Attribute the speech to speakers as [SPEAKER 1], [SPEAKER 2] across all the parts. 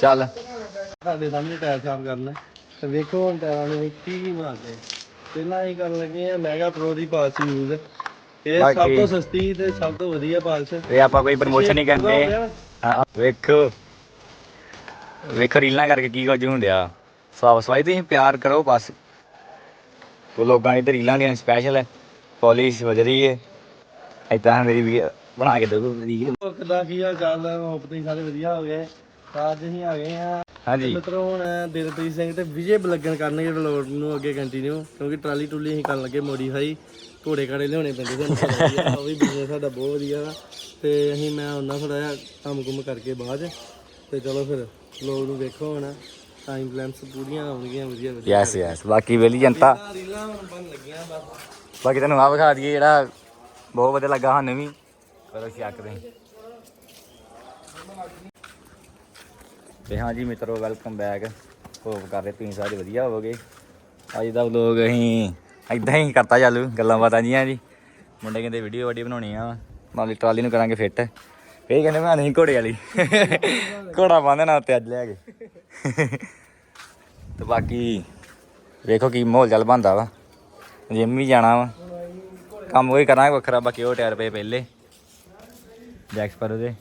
[SPEAKER 1] ਚੱਲ।
[SPEAKER 2] ਸਾਹਮਣੇ ਟਾਇਰ ਸਾਫ਼ ਕਰਨਾ। ਤੇ ਵੇਖੋ ਹੁਣ ਟਾਇਰਾਂ ਨੂੰ ਕੀ ਕੀ ਮਾਰਦੇ ਪਹਿਲਾਂ ਹੀ ਕਰਨ ਲੱਗੇ ਆ ਮੈਗਾ ਪ੍ਰੋ ਦੀ ਪਾਲਸ ਯੂਜ਼। ਇਹ ਸਭ
[SPEAKER 1] ਬਾਕੀ-
[SPEAKER 2] ਤੋਂ ਸਸਤੀ ਤੇ ਸਭ ਤੋਂ ਵਧੀਆ ਪਾਲਸ।
[SPEAKER 1] ਇਹ ਆਪਾਂ ਕੋਈ ਪ੍ਰਮੋਸ਼ਨ ਨਹੀਂ ਕਰਦੇ। ਹਾਂ, ਵੇਖੋ। ਵੇਖੋ ਰੀਲਾਂ ਕਰਕੇ ਕੀ ਕੁਝ ਹੁੰਦਿਆ। ਸਾਫ਼ ਸਫ਼ਾਈ ਤੁਸੀਂ ਪਿਆਰ ਕਰੋ ਬਸ। ਉਹ ਲੋਕਾਂ ਦੀ ਤਾਂ ਰੀਲਾਂ ਦੀਆਂ ਸਪੈਸ਼ਲ ਹੈ। ਪੋਲਿਸ਼ ਵਜ ਰਹੀ ਹੈ। ਏਦਾਂ ਮੇਰੀ ਵੀ ਬਣਾ ਕੇ ਦਿਓ ਰੀਲ
[SPEAKER 2] ਕਿਦਾਂ ਕੀ ਹਾਲ ਚਾਲ ਹੈ? ਹੋਪ ਤੁਸੀਂ ਸਾਰੇ ਵਧੀਆ ਹੋ ਗਏ। ਤਾਂ ਅੱਜ ਅਸੀਂ ਆ ਗਏ ਆ
[SPEAKER 1] ਹਾਂਜੀ।
[SPEAKER 2] ਮਿੱਤਰੋ ਹੁਣ ਦਿਲਪ੍ਰੀਤ ਸਿੰਘ ਤੇ ਵਿਜੇ ਬਲੱਗਣ ਕਰਨਗੇ ਵਲੋਗ ਨੂੰ ਅੱਗੇ ਕੰਟੀਨਿਊ ਕਿਉਂਕਿ ਟਰਾਲੀ ਟੁਲੀ ਅਸੀਂ ਕਰਨ ਲੱਗੇ ਮੋਡੀਫਾਈ ਘੋੜੇ ਕਾੜੇ ਲਿਆਉਣੇ ਪੈਂਦੇ ਆ, ਉਹ ਵੀ ਬਿਜ਼ਨਸ ਸਾਡਾ ਬਹੁਤ ਵਧੀਆ ਵਾ। ਤੇ ਅਸੀਂ ਮੈਂ ਉਹਨਾਂ ਥੋੜਾ ਜਿਹਾ ਕੰਮ ਕੁਮ ਕਰਕੇ ਬਾਅਦ ਤੇ ਚਲੋ ਫਿਰ ਵਲੋਗ ਨੂੰ ਵੇਖੋ ਹੁਣ। ਟਾਈਮ ਲੈਂਸ ਪੂਰੀਆਂ ਆਉਣਗੀਆਂ ਵਧੀਆ ਵਧੀਆ।
[SPEAKER 1] ਯੈਸ ਯੈਸ ਬਾਕੀ ਵੇਲੀ ਜਨਤਾ।
[SPEAKER 2] ਆਹ ਰੀਲਾਂ ਹੁਣ ਬਣ ਲੱਗੀਆਂ ਬਸ।
[SPEAKER 1] ਬਾਕੀ ਤੁਹਾਨੂੰ ਆ ਵਿਖਾ ਦਈਏ ਜਿਹੜਾ ਬਹੁਤ ਵਧੀਆ ਲੱਗਾ ਸਾਨੂੰ ਵੀ। ਕਰੋ ਚੈੱਕ ਤੁਸੀਂ ਤੇ ਹਾਂ ਜੀ ਮਿੱਤਰੋ ਵੈਲਕਮ ਬੈਕ ਹੋਪ ਕਰਦੇ ਤੁਸੀਂ ਸਾਰੇ ਵਧੀਆ ਹੋਵੋਗੇ। ਅੱਜ ਦਾ ਵਲੋਗ ਅਸੀਂ ਇਦਾਂ ਹੀ ਕਰਤਾ ਚਾਲੂ ਗੱਲਾਂ ਬਾਤਾਂ ਜੀਆਂ ਜੀ। ਮੁੰਡੇ ਕਹਿੰਦੇ ਵੀਡੀਓ ਵਾਡੀ ਬਣਾਉਣੀ ਆ। ਨਾਲੇ ਟਰਾਲੀ ਨੂੰ ਕਰਾਂਗੇ ਫਿੱਟ ਇਹ ਕਹਿੰਦੇ ਮੈਂ ਨਹੀਂ ਘੋੜੇ ਵਾਲੀ। ਘੋੜਾ ਨਾ ਉੱਤੇ ਅੱਜ ਲੈ ਕੇ। ਤੇ ਬਾਕੀ ਵੇਖੋ ਕੀ ਮਾਹੌਲ ਚੱਲ ਬੰਦਾ ਵਾ। ਜਿਮ ਵੀ ਜਾਣਾ ਵਾ। ਕੰਮ ਕੋਈ ਕਰਾਂਗੇ ਵੱਖਰਾ ਬਾਕੀ ਉਹ ਟਾਇਰ ਪਏ ਪਹਿਲੇ। ਜੈਕਸ ਪਰ ਉਹਦੇ।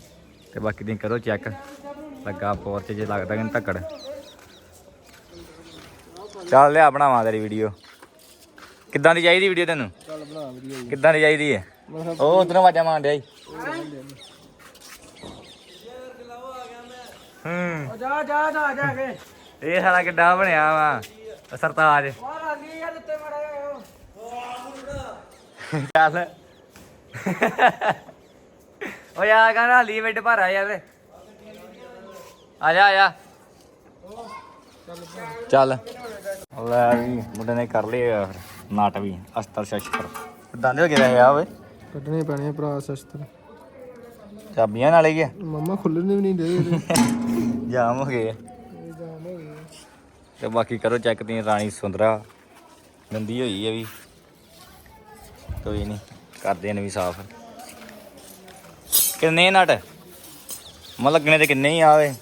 [SPEAKER 1] ਤੇ ਬਾਕੀ ਤੁਸੀਂ ਕਰੋ ਚੈੱਕ। ਲੱਗਾ ਪੋਰਚ ਜੇ ਲੱਗਦਾ ਕਿ ਧੱਕੜ। ਚੱਲ ਲਿਆ ਬਣਾਵਾਂ ਤੇਰੀ ਵੀਡੀਓ ਕਿੱਦਾਂ ਦੀ ਚਾਹੀਦੀ ਵੀਡੀਓ ਤੈਨੂੰ?
[SPEAKER 2] ਚੱਲ ਬਣਾ ਵੀਡੀਓ
[SPEAKER 1] ਕਿੱਦਾਂ ਦੀ ਚਾਹੀਦੀ ਹੈ ਉਹ ਉਧਰੋਂ ਆਵਾਜ਼ਾਂ ਮਾਰਨ ਡਿਆ ਈ ਹੂੰ
[SPEAKER 2] ਜਾ ਜਾ ਜਾ ਜਾ ਕੇ।
[SPEAKER 1] ਇਹ ਸਾਲਾ ਕਿੱਡਾ ਬਣਿਆ ਵਾ ਸਰਤਾਜ।
[SPEAKER 2] ਆ ਗਈ ਯਾਰ ਉੱਤੇ ਮੜਾ
[SPEAKER 1] ਚੱਲ। ਓਏ ਆ ਕਹਣਾ ਲਿਮਿਟ ਭਰ ਆ ਯਾਰ। ਆ ਜਾ ਆ ਜਾ। ਚੱਲ। ਲੈ ਵੀ ਮੁੰਡੇ ਨੇ ਕਰ ਲਿਆ ਨਾਟ ਵੀ ਅਸਤਰ ਸ਼ਸਤਰ। ਕਿਦਾਂ ਦੇ ਹੋ ਗਏ ਰਹੇ ਆ ਓਏ?
[SPEAKER 2] ਕੱਢਣੇ ਪੈਣੇ ਭਰਾ ਸ਼ਸਤਰ।
[SPEAKER 1] ਚਾਬੀਆਂ ਨਾਲ ਹੀ ਗਿਆ
[SPEAKER 2] ਮੰਮਾ ਖੁੱਲਣੇ ਵੀ ਨਹੀਂ ਦੇ
[SPEAKER 1] ਜਾਮ ਹੋ ਗਏ। ਆ। ਤੇ ਬਾਕੀ ਕਰੋ ਚੈੱਕ ਤੀ ਰਾਣੀ ਸੁੰਦਰਾ ਗੰਦੀ ਹੋਈ ਹੈ ਵੀ। ਕੋਈ ਨਹੀਂ ਕਰਦੇ ਨੇ ਵੀ ਸਾਫ਼। ਕਿੰਨੇ ਨਟ? ਮ ਲੱਗਣੇ ਤੇ ਕਿੰਨੇ ਹੀ ਆਵੇ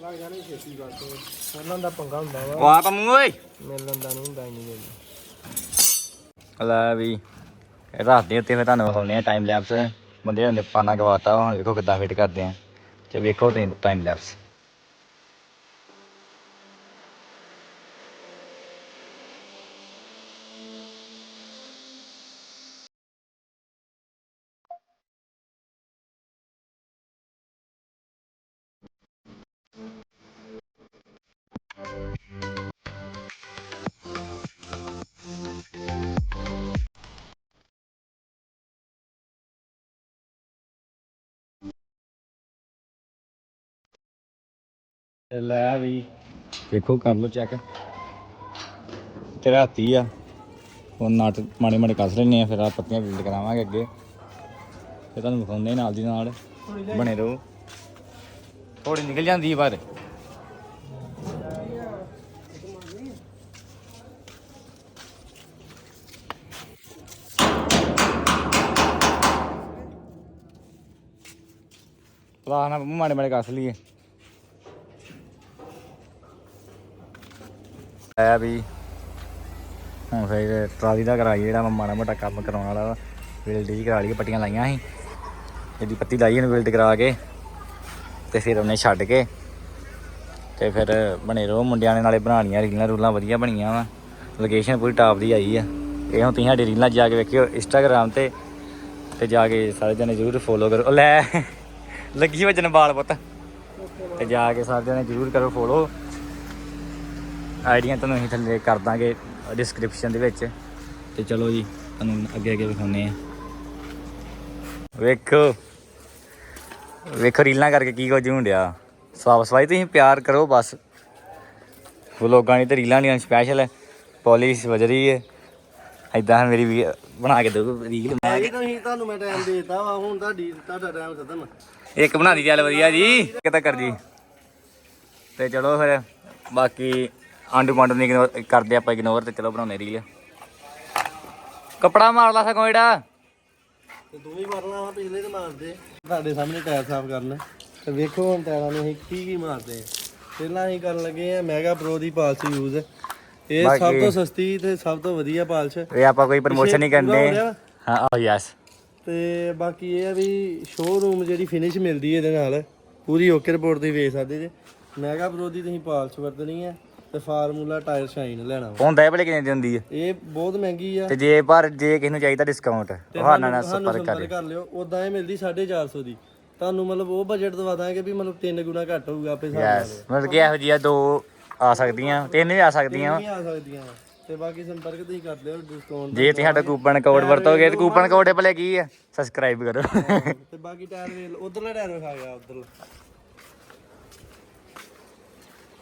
[SPEAKER 2] ਲੱਗ ਜਾਣੀ ਛੇਤੀ ਤੇ ਉਹਨਾਂ ਦਾ ਪੰਗਾ ਹੁੰਦਾ ਵਾ।
[SPEAKER 1] ਵਾਹ ਪੰਮੂ ਓਏ।
[SPEAKER 2] ਮਿਲਣ ਦਾ ਨਹੀਂ ਹੁੰਦਾ ਨਹੀਂ
[SPEAKER 1] ਲੈ ਵੀ ਰਾਤ ਦੇ ਉੱਤੇ ਫਿਰ ਤੁਹਾਨੂੰ ਵਿਖਾਉਂਦੇ ਆ ਟਾਈਮ ਲੈਪਸ ਬੰਦੇ ਨੇ ਪਾਣਾ ਗਵਾਤਾ, ਹੁਣ ਵੇਖੋ ਕਿੱਦਾਂ ਫਿੱਟ ਕਰਦੇ ਆ। ਤੇ ਵੇਖੋ ਤੇ ਟਾਈਮ ਲੈਪਸ
[SPEAKER 2] ਲੈ ਵੀ।
[SPEAKER 1] ਵੇਖੋ ਕਰ ਲਓ ਚੈੱਕ ਤੇ ਰਾਤੀ ਆ ਹੁਣ ਨਾਟ ਮਾੜੇ ਮਾੜੇ ਕੱਸ ਲੈਣੇ ਆ ਫਿਰ ਆ ਪੱਤੀਆਂ ਬਿਲਡ ਕਰਾਵਾਂਗੇ ਅੱਗੇ। ਤੇ ਤੁਹਾਨੂੰ ਵਿਖਾਉਂਦੇ ਨਾਲ ਦੀ ਨਾਲ। ਬਣੇ ਰਹੋ। ਥੋੜੀ ਨਿਕਲ ਜਾਂਦੀ ਹੈ ਪਰ ਨਾ ਮਾੜੇ ਮਾੜੇ ਕੱਸ ਲਈਏ। ਆਇਆ ਵੀ ਹੁਣ ਫਿਰ ਟਰਾਲੀ ਦਾ ਕਰਾਈ, ਜਿਹੜਾ ਮਾੜਾ ਮੋਟਾ ਕੰਮ ਕਰਾਉਣ ਵਾਲਾ ਵਾ। ਬਿਲਡ ਹੀ ਕਰਾ ਲਈ, ਪੱਟੀਆਂ ਲਾਈਆਂ ਸੀ। ਇਹਦੀ ਪੱਤੀ ਲਾਈ ਇਹਨੂੰ ਬਿਲਡ ਕਰਾ ਕੇ ਤੇ ਫਿਰ ਉਹਨੇ ਛੱਡ ਕੇ ਤੇ ਫਿਰ ਬਣੇ ਰਹੋ, ਮੁੰਡਿਆਂ ਨੇ ਨਾਲੇ ਬਣਾਉਣੀਆਂ ਰੀਲਾਂ, ਰੂਲਾਂ ਵਧੀਆ ਬਣੀਆਂ ਵਾ। ਲੋਕੇਸ਼ਨ ਪੂਰੀ ਟਾਪ ਦੀ ਆਈ ਆ। ਇਹ ਹੁਣ ਤੁਸੀਂ ਸਾਡੀ ਰੀਲਾਂ ਜਾ ਕੇ ਵੇਖਿਓ ਇੰਸਟਾਗ੍ਰਾਮ ਤੇ ਤੇ ਜਾ ਕੇ ਸਾਰੇ ਜਣੇ ਜ਼ਰੂਰ ਫੋਲੋ ਕਰੋ। ਲੈ, ਲੱਗੀ ਵਜਨ ਬਾਲ ਪੁੱਤ। ਤੇ ਜਾ ਕੇ ਸਾਰੇ ਜਣੇ ਜ਼ਰੂਰ ਕਰੋ ਫੋਲੋ ਆਈਡੀਆਂ ਤੁਹਾਨੂੰ ਅਸੀਂ ਥੱਲੇ ਕਰ ਦਾਂਗੇ ਡਿਸਕ੍ਰਿਪਸ਼ਨ ਦੇ ਵਿੱਚ। ਤੇ ਚਲੋ ਜੀ ਤੁਹਾਨੂੰ ਅੱਗੇ ਅੱਗੇ ਵਿਖਾਉਂਦੇ ਆ ਵੇਖੋ ਵੇਖੋ ਰੀਲਾਂ ਕਰਕੇ ਕੀ ਕੁਝ ਹੁੰਦਿਆ ਸਾਫ਼ ਸਫ਼ਾਈ ਤੁਸੀਂ ਪਿਆਰ ਕਰੋ ਬਸ। ਵਲੋਗਾਂ ਦੀ ਤੇ ਰੀਲਾਂ ਦੀਆਂ ਸਪੈਸ਼ਲ ਹੈ। ਪੋਲਿਸ਼ ਵਜ ਰਹੀ ਹੈ। ਐਦਾਂ ਮੇਰੀ ਵੀ ਬਣਾ ਕੇ ਦਿਓ ਰੀਲ
[SPEAKER 2] ਮੈਂ ਕਿ ਤੁਸੀਂ ਤੁਹਾਨੂੰ ਮੈਂ ਟਾਈਮ ਦੇਤਾ ਵਾ ਹੁਣ ਤੁਹਾਡੀ ਤੁਹਾਡਾ ਟਾਈਮ ਖਤਮ।
[SPEAKER 1] ਇੱਕ ਬਣਾ ਦੀ ਚੱਲ ਵਧੀਆ ਜੀ। ਕਿਤਾ ਕਰ ਜੀ। ਤੇ ਚਲੋ ਫਿਰ ਬਾਕੀ ਆਂਡੂ ਪਾਂਡੂ ਨਹੀਂ ignore ਕਰਦੇ ਆਪਾਂ ਇਗਨੋਰ ਤੇ ਚਲੋ ਬਣਾਉਣੇ ਰੀਲ। ਕਪੜਾ ਮਾਰ ਲਾ ਸਕੋ ਜਿਹੜਾ
[SPEAKER 2] ਤੇ ਤੂੰ ਵੀ ਮਾਰਨਾ ਵਾ ਪਿਛਲੇ ਤੇ ਮਾਰਦੇ। ਤੁਹਾਡੇ ਸਾਹਮਣੇ ਟਾਇਰ ਸਾਫ਼ ਕਰਨ। ਤੇ ਵੇਖੋ ਹੁਣ ਟਾਇਰਾਂ ਨੂੰ ਅਸੀਂ ਕੀ ਕੀ ਮਾਰਦੇ। ਆ ਪਹਿਲਾਂ ਅਸੀਂ ਕਰਨ ਲੱਗੇ ਆ ਮੈਗਾ ਪ੍ਰੋ ਦੀ ਪਾਲਸ ਯੂਜ਼ ਇਹ ਸਭ
[SPEAKER 1] ਬਾਕੀ-
[SPEAKER 2] ਤੋਂ ਸਸਤੀ ਤੇ ਸਭ ਤੋਂ ਵਧੀਆ ਪਾਲਸ।
[SPEAKER 1] ਇਹ ਆਪਾਂ ਕੋਈ ਪ੍ਰਮੋਸ਼ਨ ਨਹੀਂ
[SPEAKER 2] ਪੂਰਾ ਹੋ?
[SPEAKER 1] ਹਾਂ ਓ ਯੈਸ
[SPEAKER 2] ਤੇ ਬਾਕੀ ਇਹ ਆ ਵੀ ਸ਼ੋਰੂਮ ਜਿਹੜੀ ਫਿਨਿਸ਼ ਮਿਲਦੀ ਹੈ ਇਹਦੇ ਨਾਲ। ਪੂਰੀ ਓਕੇ ਰਿਪੋਰਟ ਤੁਸੀਂ ਵੇਖ ਸਕਦੇ ਜੇ। ਮੈਗਾ ਪ੍ਰੋ ਦੀ ਤੁਸੀਂ ਪਾਲਸ ਵਰਤਣੀ ਹੈ ਤੇ ਫਾਰਮੂਲਾ ਟਾਇਰ ਸ਼ਾਈਨ ਲੈਣਾ ਵਾ।
[SPEAKER 1] ਹੁੰਦਾ ਭਲੇ ਕਿੰਨੇ ਦੀ ਹੁੰਦੀ ਹੈ
[SPEAKER 2] ਇਹ ਬਹੁਤ ਮਹਿੰਗੀ ਆ।
[SPEAKER 1] ਤੇ ਜੇ ਪਰ ਜੇ ਕਿਸੇ ਨੂੰ ਚਾਹੀਦਾ ਡਿਸਕਾਊਂਟ
[SPEAKER 2] ਤੇ
[SPEAKER 1] ਉਹ ਨਾਲ
[SPEAKER 2] ਸਾਨੂੰ
[SPEAKER 1] ਸੰਪਰਕ ਕਰੇ
[SPEAKER 2] ਸੰਪਰਕ ਕਰ ਲਿਓ। ਉਦਾਂ ਇਹ ਮਿਲਦੀ 450 ਦੀ। ਤੁਹਾਨੂੰ ਮਤਲਬ ਉਹ ਬਜਟ ਦਵਾ ਦਾਂਗੇ ਵੀ ਮਤਲਬ ਤਿੰਨ ਗੁਣਾ ਘੱਟ ਹੋਊਗਾ ਆਪੇ
[SPEAKER 1] ਯੈਸ ਮਤਲਬ ਕਿ ਇਹੋ ਜਿਹੀਆਂ ਦੋ ਆ ਸਕਦੀਆਂ ਤਿੰਨ ਵੀ ਆ ਸਕਦੀਆਂ।
[SPEAKER 2] ਨਹੀਂ ਆ ਸਕਦੀਆਂ। ਵਾਂ। ਤੇ ਬਾਕੀ ਸੰਪਰਕ ਤੁਸੀਂ ਕਰ ਲਿਓ ਡਿਸਕਾਊਂਟ
[SPEAKER 1] ਜੇ ਤੁਸੀਂ ਸਾਡਾ ਕੂਪਨ ਕੋਡ ਵਰਤੋਗੇ ਤੇ ਕੂਪਨ ਕੋਡ ਭਲੇ ਕੀ ਹੈ ਸਬਸਕ੍ਰਾਈਬ ਕਰੋ।
[SPEAKER 2] ਤੇ ਬਾਕੀ ਟਾਇਰ ਵੇਲ ਉਧਰਲਾ ਟਾਇਰ ਵਿਖਾ ਗਿਆ ਉਧਰਲਾ।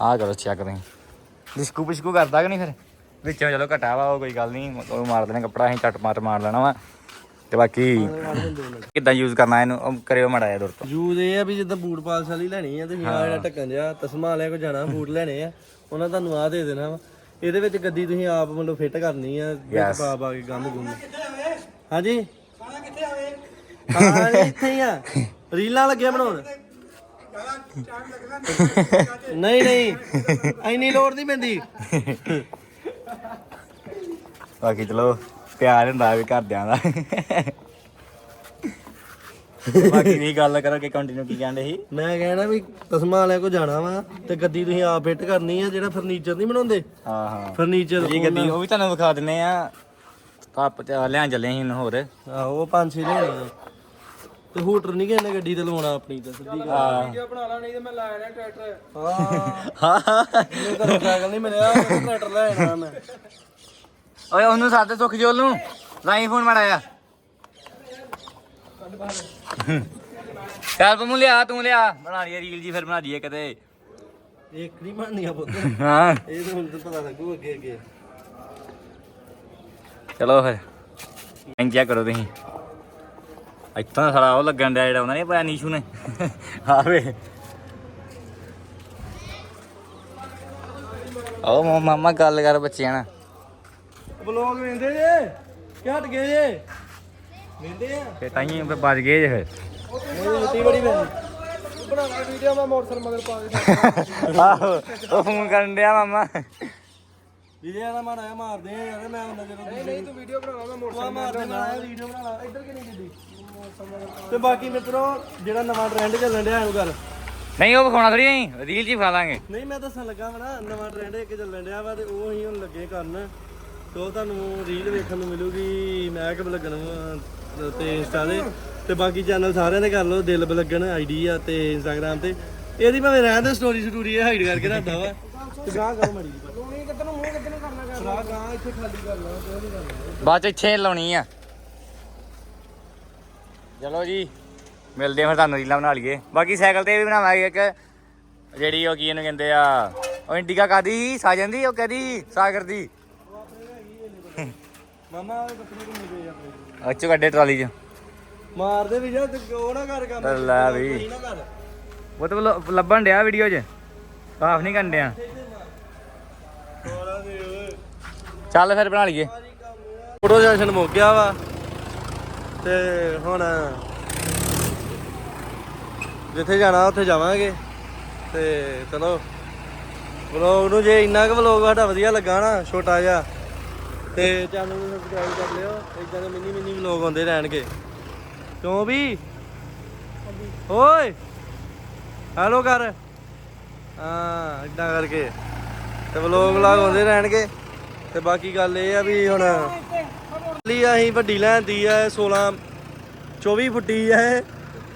[SPEAKER 1] ਆ ਕਰੋ ਚੈੱਕ ਤੁਸੀਂ ਡਿਸਕੂ ਪਿਸਕੂ ਕਰਦਾ ਕਿ ਨਹੀਂ ਫਿਰ? ਵਿੱਚੋਂ ਚਲੋ ਘਟਾ ਵਾ ਉਹ ਕੋਈ ਗੱਲ ਨਹੀਂ ਉਹ ਮਾਰ ਦੇਣਾ ਕੱਪੜਾ ਅਸੀਂ ਚੱਟ ਮਾਰ ਮਾਰ ਲੈਣਾ ਵਾ। ਤੇ ਬਾਕੀ ਕਿੱਦਾਂ ਯੂਜ਼ ਕਰਨਾ ਇਹਨੂੰ? ਉਹ ਕਰਿਓ ਮੜਾ ਜਾ ਦੁਰ ਤੋਂ
[SPEAKER 2] ਯੂਜ਼ ਇਹ ਆ ਵੀ ਜਿੱਦਾਂ ਬੂਟ ਪਾਲਸ ਵਾਲੀ ਲੈਣੀ ਆ ਤੁਸੀਂ ਆ ਜਿਹੜਾ ਢੱਕਣ ਜਿਹਾ ਤਸਮਾ ਵਾਲਿਆਂ ਕੋ ਜਾਣਾ ਬੂਟ ਲੈਣੇ ਆ ਉਹਨਾਂ ਤੁਹਾਨੂੰ ਆ ਦੇ ਦੇਣਾ ਵਾ। ਇਹਦੇ ਵਿੱਚ ਗੱਦੀ ਤੁਸੀਂ ਆਪ ਮਤਲਬ ਫਿੱਟ ਕਰਨੀ ਆ ਵਿੱਚ ਪਾ ਪਾ ਕੇ ਗੰਦ ਗੁੰਦ। ਹਾਂਜੀ? ਖਾਣਾ ਕਿੱਥੇ ਆਵੇ? ਹਾਂ ਇੱਥੇ ਹੀ ਆ। ਰੀਲਾਂ ਲੱਗਿਆ ਬਣਾਉਣ। ਨਹੀਂ ਨਹੀਂ ਐਨੀ ਲੋੜ ਨਹੀਂ ਪੈਂਦੀ।
[SPEAKER 1] ਬਾਕੀ ਚਲੋ ਪਿਆਰ ਹੁੰਦਾ ਵੀ ਘਰਦਿਆਂ ਦਾ। ਬਾਕੀ ਵੀ ਗੱਲ ਕਰੋ ਕਿ ਕੰਟੀਨਿਊ ਕੀ ਕਹਿੰਦੇ ਸੀ।
[SPEAKER 2] ਮੈਂ ਕਹਿਣਾ ਵੀ ਤਸਮਾ ਵਾਲਿਆਂ ਕੋ ਜਾਣਾ ਵਾ ਤੇ ਗੱਦੀ ਤੁਸੀਂ ਆਪ ਫਿੱਟ ਕਰਨੀ ਆ ਜਿਹੜਾ ਫਰਨੀਚਰ ਨਹੀਂ ਬਣਾਉਂਦੇ।
[SPEAKER 1] ਹਾਂ ਹਾਂ।
[SPEAKER 2] ਫਰਨੀਚਰ
[SPEAKER 1] ਜੀ ਗੱਡੀ ਉਹ ਵੀ ਤੁਹਾਨੂੰ ਵਿਖਾ ਦਿੰਨੇ ਆ। ਕੱਪ ਤੇ ਲਿਆਂ ਚੱਲੇ ਸੀ ਹੁਣ ਹੋਰ।
[SPEAKER 2] ਆਹੋ ਉਹ ਪੰਜ ਛੇ ਲਿਆਣੇ ਆ। ਤੇ ਹੂਟਰ ਨਹੀਂ ਕਿਹਨੇ ਗੱਡੀ ਤੇ ਲਵਾਉਣਾ ਆਪਣੀ ਤੇ ਸਿੱਧੀ ਗੱਲ।
[SPEAKER 1] ਹਾਂ
[SPEAKER 2] ਬਣਾ ਲਾ ਨਹੀਂ ਤੇ ਮੈਂ ਲੈ ਆਣਾ ਟਰੈਕਟਰ।
[SPEAKER 1] ਹਾਂ।
[SPEAKER 2] ਮੈਨੂੰ ਤਾਂ ਸਾਈਕਲ ਨਹੀਂ ਮਿਲਿਆ ਟਰੈਕਟਰ ਲੈ ਆਣਾ ਮੈਂ।
[SPEAKER 1] ਓਏ ਉਹਨੂੰ ਸਾਦੇ ਸੁੱਖ ਜੋਲ ਨੂੰ ਲਾਈ ਫੋਨ ਮੜਾਇਆ ਚੱਲ ਪੰਮੂ ਲਿਆ ਤੂੰ ਲਿਆ। ਬਣਾ ਲਈ ਰੀਲ ਜੀ ਫਿਰ ਬਣਾ ਦਈਏ ਕਦੇ
[SPEAKER 2] ਇੱਕ ਨਹੀਂ ਬਣਨੀ ਆ ਪੁੱਤ।
[SPEAKER 1] ਹਾਂ।
[SPEAKER 2] ਇਹ ਤਾਂ ਹੁਣ ਤਾਂ ਪਤਾ ਲੱਗੂ ਅੱਗੇ ਅੱਗੇ।
[SPEAKER 1] ਚਲੋ ਫਿਰ। ਇੰਜਾ ਕਰੋ ਤੁਸੀਂ। ਇੱਥੋਂ ਸਾਲਾ ਉਹ ਲੱਗਣ ਡਿਆ ਜਿਹੜਾ ਉਹਨਾਂ ਨੇ ਪਾਇਆ ਨੀਸ਼ੂ ਨੇ। ਆਵੇ ਓ ਮੋ ਮਾਮਾ ਗੱਲ ਕਰ ਬੱਚਿਆਂ ਨਾਲ।
[SPEAKER 2] ਬਲੌਗ ਵੇਂਦੇ ਜੇ ਕਿ ਹਟ ਗਏ ਜੇ? ਵੇਂਦੇ ਆ।
[SPEAKER 1] ਤੇ ਤਾਈਂ ਫੇ ਵੱਜ ਗਏ ਜੇ ਫਿਰ।
[SPEAKER 2] ਬੜੀ ਬਣਾ ਵੀਡੀਓ ਮੈਂ ਮੋਟਰਸਾਈਕਲ ਮਗਰ ਪਾ ਕੇ
[SPEAKER 1] ਆਹੋ ਉਹ ਫੋਨ ਕਰਨ ਡਿਆ ਮਾਮਾ।
[SPEAKER 2] ਵੀਡੀਓ ਦਾ ਮਾੜਾ ਮਾਰਦੇ ਆ ਯਾਰ ਮੈਂ ਉਹਨਾਂ ਜਦੋਂ ਨਹੀਂ ਨਹੀਂ ਤੂੰ ਵੀਡੀਓ ਬਣਾ ਮੈਂ ਮੋਟਰਸਾਈਕਲ ਮਾਰਦੇ ਨਾ ਵੀਡੀਓ ਬਣਾ ਲਾ ਇੱਧਰ ਕਿਹਨੀ ਗੱਡੀ? ਤੇ ਬਾਕੀ ਮਿੱਤਰੋ ਜਿਹੜਾ ਨਵਾਂ ਟ੍ਰੈਂਡ ਚੱਲਣ ਡਿਆ ਇਹਨੂੰ ਗੱਲ।
[SPEAKER 1] ਨਹੀਂ ਉਹ ਵਿਖਾਉਣਾ ਥੋੜੀ ਨਹੀਂ ਰੀਲ 'ਚ ਹੀ ਵਿਖਾ ਲਾਂਗੇ।
[SPEAKER 2] ਨਹੀਂ ਮੈਂ ਦੱਸਣ ਲੱਗਾ ਵਾ ਨਾ ਨਵਾਂ ਟ੍ਰੈਂਡ ਇੱਕ ਚੱਲਣ ਡਿਆ ਵਾ ਤੇ ਉਹ ਹੀ ਹੁਣ ਲੱਗੇ ਕਰਨ। ਤੇ ਉਹ ਤੁਹਾਨੂੰ ਰੀਲ ਵੇਖਣ ਨੂੰ ਮਿਲੂਗੀ ਮੈਂ ਕਿ ਲੱਗਣ ਵਾ ਤੇ ਇੰਸਟਾ ਦੇ ਤੇ ਬਾਕੀ ਚੈਨਲ ਸਾਰਿਆਂ ਦੇ ਕਰ ਲਓ ਦਿਲ ਬਲਗਣ ਆਈਡੀ ਆ ਤੇ ਇੰਸਟਾਗ੍ਰam ਤੇ। ਇਹਦੀ ਭਾਵੇਂ ਰਹਿਣ ਦੇ ਸਟੋਰੀ ਸਟੂਰੀ ਹਾਈਡ ਕਰਕੇ ਰੱਖਦਾ ਵਾ। ਤੇ ਗਾਹ ਕਰੋ ਮੜੀ ਲੋਣੀ ਕਿੱਧਰ ਨੂੰ ਮੂੰਹ ਕਿੱਧਰ ਨੂੰ ਕਰਨਾ ਕਰਨਾ ਗਾਹ ਇੱਥੇ ਖਾਲੀ ਕਰ ਲਾ ਕੋਈ ਨਹੀਂ ਕਰਨਾ
[SPEAKER 1] ਬਾਅਦ ਚ ਇੱਥੇ ਲਾਉਣੀ ਆ। ਚਲੋ ਜੀ ਮਿਲਦੇ ਆ ਫਿਰ ਤੁਹਾਨੂੰ ਰੀਲਾਂ ਬਣਾ ਲਈਏ। ਬਾਕੀ ਸਾਈਕਲ ਤੇ ਵੀ ਬਣਾਵਾਂਗੇ ਇੱਕ ਜਿਹੜੀ ਉਹ ਕੀ ਇਹਨੂੰ ਕਹਿੰਦੇ ਆ ਉਹ ਇੰਡੀਕਾ ਕਾਦੀ ਸਾਜਨ ਦੀ ਉਹ ਕਹਦੀ? ਸਾਗਰ ਦੀ।
[SPEAKER 2] ਮਾਮਾ ਉਹ ਕੱਪੜੇ ਕਿੰਨੇ ਪਏ ਆਪਣੇ
[SPEAKER 1] ਅੱਛੋ ਕੱਢੇ ਟਰਾਲੀ 'ਚ।
[SPEAKER 2] ਮਾਰਦੇ ਵੀ ਜਾ ਉਹ ਨਾ ਕਰ ਕੰਮ।
[SPEAKER 1] ਲੈ ਵੀ। ਉਹ ਤਾਂ ਲੱਭਣ ਡਿਆ ਵੀਡੀਓ 'ਚ? ਸਾਫ਼ ਨਹੀਂ ਕਰਨ ਡਿਆ
[SPEAKER 2] ਥੋੜਾ ਦੇ ਓਏ
[SPEAKER 1] ਚੱਲ ਫਿਰ ਬਣਾ ਲਈਏ।
[SPEAKER 2] ਫੋਟੋ ਸੈਸ਼ਨ ਮੁੱਕ ਗਿਆ ਵਾ। ਤੇ ਹੁਣ ਜਿੱਥੇ ਜਾਣਾ ਉੱਥੇ ਜਾਵਾਂਗੇ। ਤੇ ਚਲੋ ਵਲੌਗ ਨੂੰ ਜੇ ਇੰਨਾ ਕੁ ਵਲੌਗ ਸਾਡਾ ਵਧੀਆ ਲੱਗਾ ਨਾ, ਛੋਟਾ ਜਿਹਾ, ਤੇ ਚੈਨਲ ਨੂੰ ਸਬਸਕ੍ਰਾਈਬ ਕਰ ਲਿਓ। ਇਦਾਂ ਦੇ ਮਿੰਨੀ ਮਿੰਨੀ ਵਲੌਗ ਆਉਂਦੇ ਰਹਿਣਗੇ। ਕਿਉਂ ਵੀ? ਓਏ! ਹੈਲੋ ਕਰ। ਹਾਂ ਇਦਾਂ ਕਰਕੇ। ਤੇ ਵਲੌਗ ਵਲੌਗ ਆਉਂਦੇ ਰਹਿਣਗੇ। ਤੇ ਬਾਕੀ ਗੱਲ ਇਹ ਆ ਵੀ ਹੁਣ ਲਈ ਅਸੀਂ ਵੱਡੀ ਲੈਂਦੀ ਆ 16 24 ਫੁੱਟੀ ਆ ਇਹ,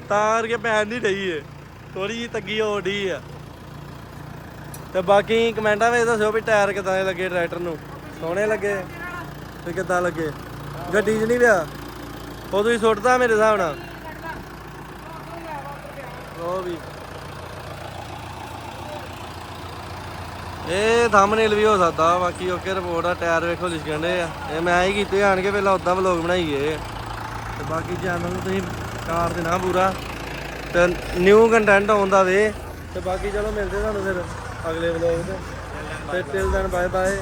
[SPEAKER 2] ਤਾਂ ਕਰਕੇ ਪੈਣ ਨਹੀਂ ਰਹੀ ਏ ਥੋੜੀ ਜਿਹੀ ਤੱਗੀ ਹੋ ਰਹੀ ਆ। ਤੇ ਬਾਕੀ ਕਮੈਂਟਾਂ ਵਿੱਚ ਦੱਸਿਓ ਵੀ ਟਾਇਰ ਕਿਦਾਂ ਦੇ ਲੱਗੇ ਟਰੈਕਟਰ ਨੂੰ। ਸੋਹਣੇ ਲੱਗੇ ਤੇ ਕਿਦਾਂ ਲੱਗੇ। ਗੱਡੀ 'ਚ ਨਹੀਂ ਪਿਆ। ਉਹ ਤੁਸੀਂ ਸੁੱਟਦਾ ਮੇਰੇ ਹਿਸਾਬ ਨਾਲ। ਉਹ ਵੀ। ਇਹ ਥੰਬਨੇਲ ਵੀ ਹੋ ਸਕਦਾ, ਬਾਕੀ ਓਕੇ ਰਿਪੋਰਟ ਆ, ਟਾਇਰ ਵੇਖੋ ਲਿਖਣ ਦੇ ਆ। ਇਹ ਮੈਂ ਹੀ ਕੀਤੇ ਆਣ ਕੇ ਪਹਿਲਾਂ ਉਦਾਂ ਵਲੋਗ ਬਣਾਈਏ। ਤੇ ਬਾਕੀ ਚੈਨਲ ਨੂੰ ਤੁਸੀਂ ਕਾਰ ਦੇਣਾ ਪੂਰਾ। ਤੇ ਨਿਊ ਕੰਟੈਂਟ ਆਉਂਦਾ ਵੇ। ਤੇ ਬਾਕੀ ਚਲੋ ਮਿਲਦੇ ਤੁਹਾਨੂੰ ਫਿਰ ਅਗਲੇ ਵਲੌਗ ਤੇ। ਤੇ ਟਿਲ ਦੈਨ ਬਾਏ ਬਾਏ